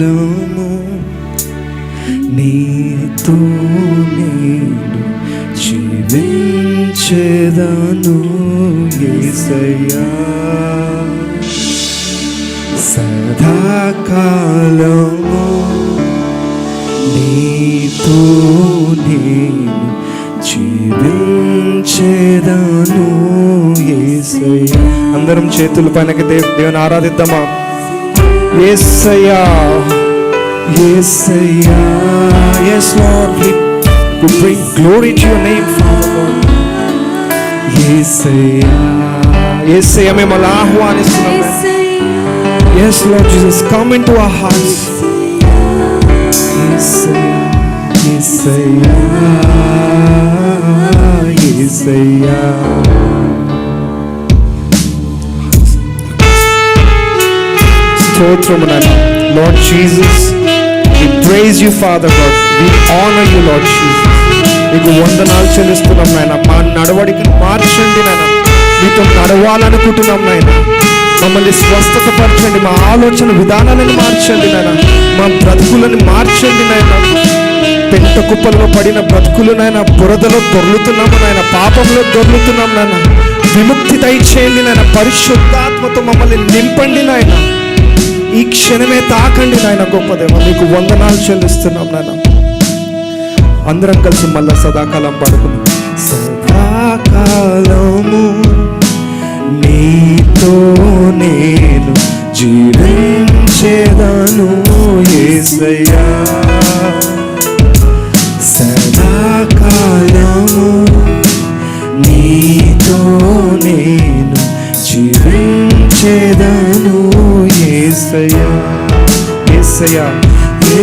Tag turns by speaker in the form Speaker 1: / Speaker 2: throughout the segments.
Speaker 1: కాలము నీతో నేను జీవించేదాను ఏసయ్యా. సదాకాలము నీతో నేను జీవించేదాను ఏసయ్యా. అందరం చేతుల పైనకి దేవుని ఆరాధిద్దామా? ఏసయ్యా. ఏసయ్యా yes lord we, we bring glory to your name father lord ఏసయ్యా ఏసయ్యా మేము అలా ఆహ్వానిస్తున్నాం yes lord jesus come into our hearts ఏసయ్యా ఏసయ్యా ఏసయ్యా స్తోత్రము నాయన Lord Jesus we praise you Father God we honour you Lord Jesus మీకు వందనాలు చెల్లిస్తున్నాం నాయన. మా నడవడికను మార్చండి నాయన. మీతో నడవాలనుకుంటున్నాం నాయన. మమ్మల్ని స్వస్థత పరచండి మా ఆలోచన విధానాలను మార్చండి నాయన. మా బ్రతుకులను మార్చండి నాయన. పెంట కుప్పల్లో పడిన బ్రతుకులు నాయన. బురదలో దొర్లుతున్నాము నాయన. పాపంలో దొర్లుతున్నాం నాయన. విముక్తి దయచేయండి నాయన. పరిశుద్ధాత్మతో మమ్మల్ని నింపండి నాయన. ఈ క్షణమే తాకండి నాయన గొప్పదేమో మీకు వందనాలు చెల్లిస్తున్నాం నాయన. అందరం కలిసి మళ్ళా సదాకాలం పడుకుందాం. సదాకాలము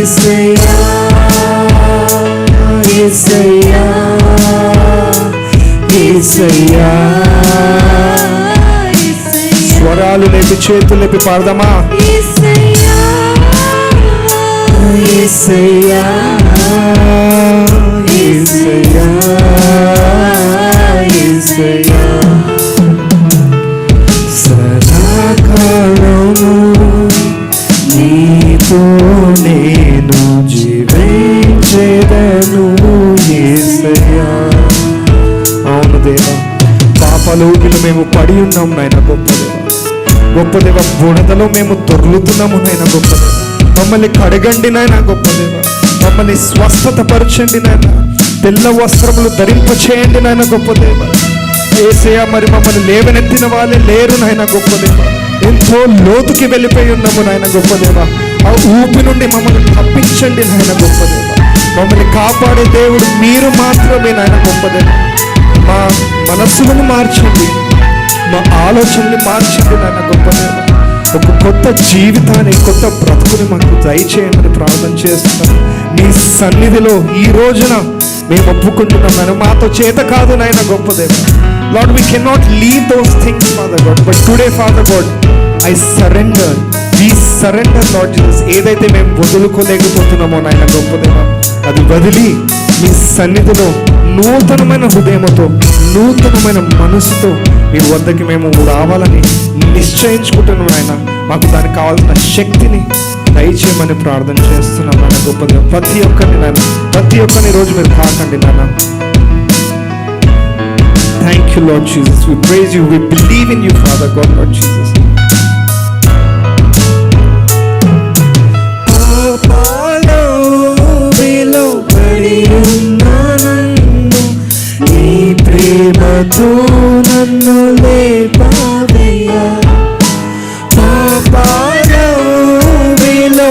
Speaker 1: ఏసయ్యా ఏసయ్యా ఏసయ్యా స్వరాలు లేపి చేతులు లేపి పాడదామా ఏసయ్యా ఏసయ్యా ఏసయ్యా సదాకాలము నీతో పాపాల మేము పడి ఉన్నాం నాయన గొప్ప దేవ. గొప్ప దేవ బుడదలో మేము దొర్లుతున్నాము నాయన గొప్ప దేవ. మమ్మల్ని కడగండి నాయన గొప్ప దేవ. మమ్మల్ని స్వస్థత పరచండి నాయన. తెల్ల వస్త్రములు ధరింప చేయండి నాయన గొప్ప దేవ. మరి మమ్మల్ని లేవనెత్తిన వాళ్ళే లేరు నాయన గొప్ప దేవ. ఎంతో లోతుకి వెళ్ళిపోయి ఉన్నాము నాయన గొప్ప దేవ. ఆ ఊపి నుండి మమ్మల్ని తప్పించండి నాయన గొప్ప దేవ. మమ్మల్ని కాపాడే దేవుడు మీరు మాత్రమే నాయన గొప్ప దేవ. మా మనస్సులను మార్చండి. మా ఆలోచనని మార్చండి నాన్న గొప్ప ఒక కొత్త జీవితాన్ని కొత్త బ్రతుకుని మాకు దయచేయమని ప్రార్థన చేస్తున్నాం. నీ సన్నిధిలో ఈ రోజున మేము ఒప్పుకుంటున్నాం. మాతో చేత కాదు నాయన గొప్ప దేవ. Lord we can not leave those things Father God but today Father God I surrender we surrender Lord Jesus ఏదైతే మేము వదులుకోలేకపోతున్నామో నాయన గొప్ప దేవ అది వదిలి మీ సన్నిధిలో నూతనమైన హృదయంతో నూతనమైన మనసుతో మీ వద్దకి మేము రావాలని నిశ్చయించుకుంటున్నాం ఆయన మాకు దానికి కావాల్సిన శక్తిని దయచేయమని ప్రార్థన చేస్తున్నాం నాన్న గొప్పగా ప్రతి ఒక్కరిని నాన్న ప్రతి ఒక్కరిని రోజు మీరు కాకండి నాన్న thank you Lord Jesus we praise you we believe in you Father God Lord Jesus ప్రేమతో నన్ను లేపావయ్యా. పాపాలో వేలో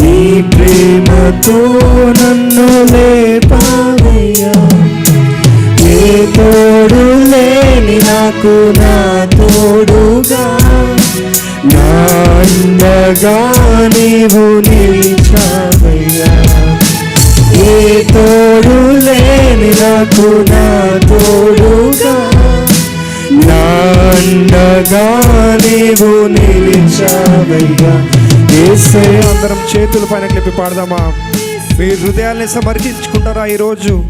Speaker 1: నీ ప్రేమతో నన్ను లేపావయ్యా. ఏ తోడు లేని నాకు నా తోడుగా నా నీవు నిలిచావయ్యా తోడు లేని నాకు నా తోడుగా. నా అండగా నీవు నిలిచావయ్యా. ఏసే అందరం చేతుల పైన క్లిప్పి పాడదామా? మీ హృదయాల్ని సమర్పించుకుంటారా ఈరోజు?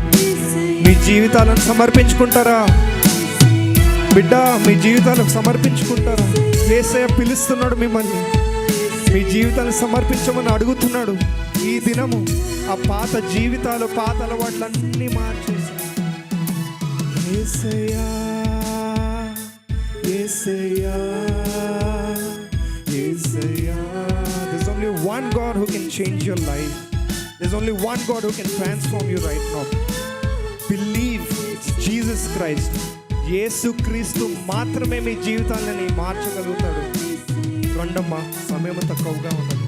Speaker 1: మీ జీవితాలను సమర్పించుకుంటారా? బిడ్డ మీ జీవితాలకు సమర్పించుకుంటారా? ఏసయ్య పిలుస్తున్నాడు మిమ్మల్ని. మీ జీవితాలు సమర్పించమని అడుగుతున్నాడు ఈ దినము. ఆ పాత జీవితాలు పాత అలవాట్లన్నీ మార్చేసి ఏసయ్యా ఏసయ్యా ఏసయ్యా There's only one God who can change your life. There's only one God who can transform you right now. Believe it's Jesus Christ. యేసు క్రీస్తు మాత్రమే మీ జీవితాలని మార్చగలుగుతాడు రండమ్మా సమయం తక్కువగా ఉన్నది